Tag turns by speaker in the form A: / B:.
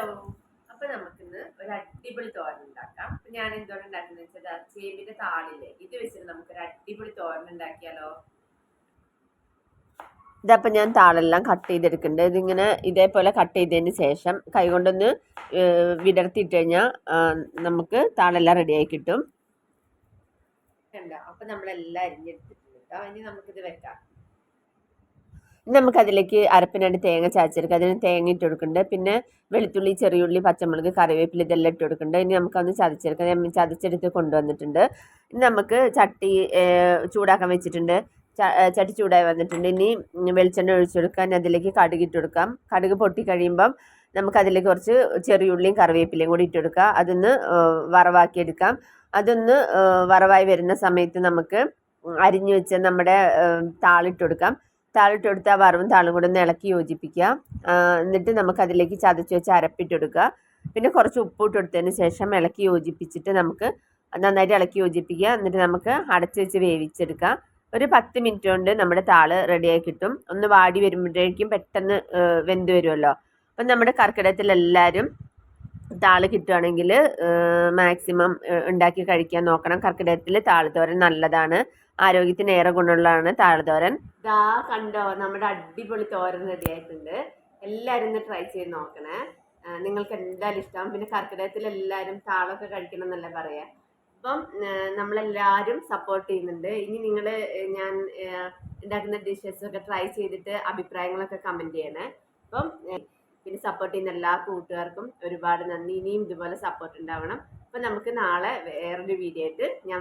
A: Hello അപ്പൊ നമുക്കിന്ന് ഒരു അടിപൊളി തോരൻ ഉണ്ടാക്കാം. അപ്പൊ ഞാൻ എന്തോരം ഉണ്ടാക്കുന്നത് വെച്ചാൽ ചേമ്പിന്റെ താളിൽ ഇത് വെച്ചിട്ട് നമുക്ക് ഒരു അടിപൊളി തോരൻ ഉണ്ടാക്കിയാലോ?
B: ഇതപ്പോൾ ഞാൻ താളെല്ലാം കട്ട് ചെയ്തെടുക്കുന്നുണ്ട്. ഇതിങ്ങനെ ഇതേപോലെ കട്ട് ചെയ്തതിന് ശേഷം കൈകൊണ്ടൊന്ന് വിടർത്തിയിട്ട് കഴിഞ്ഞാൽ നമുക്ക് താളെല്ലാം റെഡിയായി കിട്ടും.
A: അപ്പൊ നമ്മളെല്ലാം അരിഞ്ഞെടുത്തിട്ടുണ്ട് കേട്ടോ. ഇനി നമുക്കിത് വെക്കാം.
B: നമുക്കതിലേക്ക് അരപ്പിനായിട്ട് തേങ്ങ ചാച്ചെടുക്കുക അതിന് തേങ്ങ ഇട്ട് കൊടുക്കുന്നുണ്ട്. പിന്നെ വെളുത്തുള്ളി ചെറിയുള്ളി പച്ചമുളക് കറിവേപ്പില ഇതെല്ലാം ഇട്ട് കൊടുക്കുന്നുണ്ട്. ഇനി നമുക്കൊന്ന് ചതച്ചെടുക്കാം. ഞാൻ ചതച്ചെടുത്ത് കൊണ്ടുവന്നിട്ടുണ്ട്. ഇനി നമുക്ക് ചട്ടി ചൂടാക്കാൻ വെച്ചിട്ടുണ്ട്. ചട്ടി ചൂടായി വന്നിട്ടുണ്ട്. ഇനി വെളിച്ചെണ്ണ ഒഴിച്ചു കൊടുക്കാൻ അതിലേക്ക് കടുക് ഇട്ട് കൊടുക്കാം. കടുക് പൊട്ടി കഴിയുമ്പം നമുക്കതിലേക്ക് കുറച്ച് ചെറിയുള്ളിയും കറിവേപ്പിലയും കൂടി ഇട്ട് കൊടുക്കുക അതൊന്ന് വറവാക്കിയെടുക്കാം. അതൊന്ന് വറവായി വരുന്ന സമയത്ത് നമുക്ക് അരിഞ്ഞു വെച്ച നമ്മുടെ താളിട്ട് കൊടുക്കാം. താളിട്ട് ആ വറവും താളും കൂടെ ഒന്ന് ഇളക്കി യോജിപ്പിക്കുക. എന്നിട്ട് നമുക്ക് അതിലേക്ക് ചതച്ച് വെച്ച് അരപ്പിട്ടെടുക്കുക പിന്നെ കുറച്ച് ഉപ്പിട്ട് കൊടുത്തതിന് ശേഷം ഇളക്കി യോജിപ്പിച്ചിട്ട് നമുക്ക് നന്നായിട്ട് ഇളക്കി യോജിപ്പിക്കുക. എന്നിട്ട് നമുക്ക് അടച്ച് വെച്ച് വേവിച്ചെടുക്കാം. ഒരു പത്ത് മിനിറ്റ് കൊണ്ട് നമ്മുടെ താൾ റെഡിയായി കിട്ടും. ഒന്ന് വാടി വരുമ്പോഴേക്കും പെട്ടെന്ന് വെന്ത് വരുമല്ലോ. അപ്പം നമ്മുടെ കർക്കിടകത്തിൽ എല്ലാവരും താൾ കിട്ടുകയാണെങ്കിൽ മാക്സിമം ഉണ്ടാക്കി കഴിക്കാൻ നോക്കണം. കർക്കിടകത്തിൽ താളുതോരൻ നല്ലതാണ്. ആരോഗ്യത്തിന് ഏറെ ഗുണമുള്ളതാണ് താളുതോരൻ.
A: ദാ കണ്ടോ നമ്മുടെ അടിപൊളി തോരൻ റെഡി ആയിട്ടുണ്ട്. എല്ലാവരും ഒന്ന് ട്രൈ ചെയ്ത് നോക്കണേ. നിങ്ങൾക്ക് എന്തായാലും ഇഷ്ടം. പിന്നെ കർക്കിടകത്തിൽ എല്ലാവരും താളൊക്കെ കഴിക്കണം എന്നല്ല പറയാ. അപ്പം നമ്മളെല്ലാവരും സപ്പോർട്ട് ചെയ്യുന്നുണ്ട്. ഇനി നിങ്ങൾ ഞാൻ ഉണ്ടാക്കുന്ന ഡിഷസ് ഒക്കെ ട്രൈ ചെയ്തിട്ട് അഭിപ്രായങ്ങളൊക്കെ കമന്റ് ചെയ്യണേ. അപ്പം സപ്പോർട്ട് ചെയ്യുന്ന എല്ലാ കൂട്ടുകാർക്കും ഒരുപാട് നന്ദി. ഇനിയും ഇതുപോലെ സപ്പോർട്ട് ഉണ്ടാവണം. അപ്പം നമുക്ക് നാളെ വേറൊരു വീഡിയോ ആയിട്ട് ഞാൻ